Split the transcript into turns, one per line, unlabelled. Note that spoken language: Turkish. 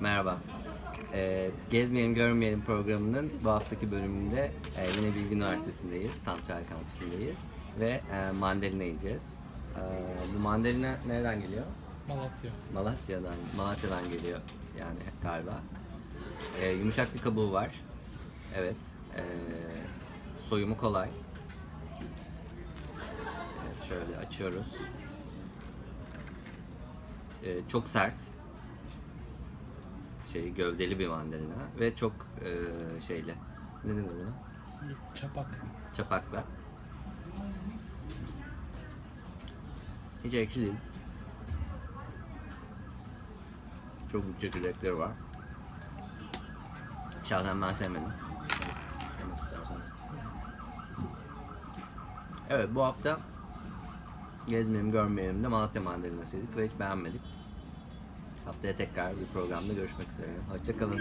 Merhaba. Ee, Gezmeyelim Görmeyelim programının bu haftaki bölümünde e, yine Bilgi Üniversitesi'ndeyiz, Santral Kampüsü'ndeyiz ve e, mandalina yiyeceğiz. E, bu mandalina nereden geliyor?
Malatya.
Malatya'dan, Malatya'dan geliyor yani galiba. E, yumuşak bir kabuğu var. Evet. E, soyumu kolay. Evet, şöyle açıyoruz. E, çok sert. Şey gövdeli bir mandalina ve çok e, şeyli. Ne denir buna?
Çapak.
Çapakla. Hiç ekşi değil. Çok çekirdekleri var. Şahsen ben sevmedim. Evet bu hafta gezmeyelim görmeyelim de Malatya mandalinası yedik ve hiç beğenmedik. Haftaya tekrar bir programda görüşmek üzere. Hoşçakalın.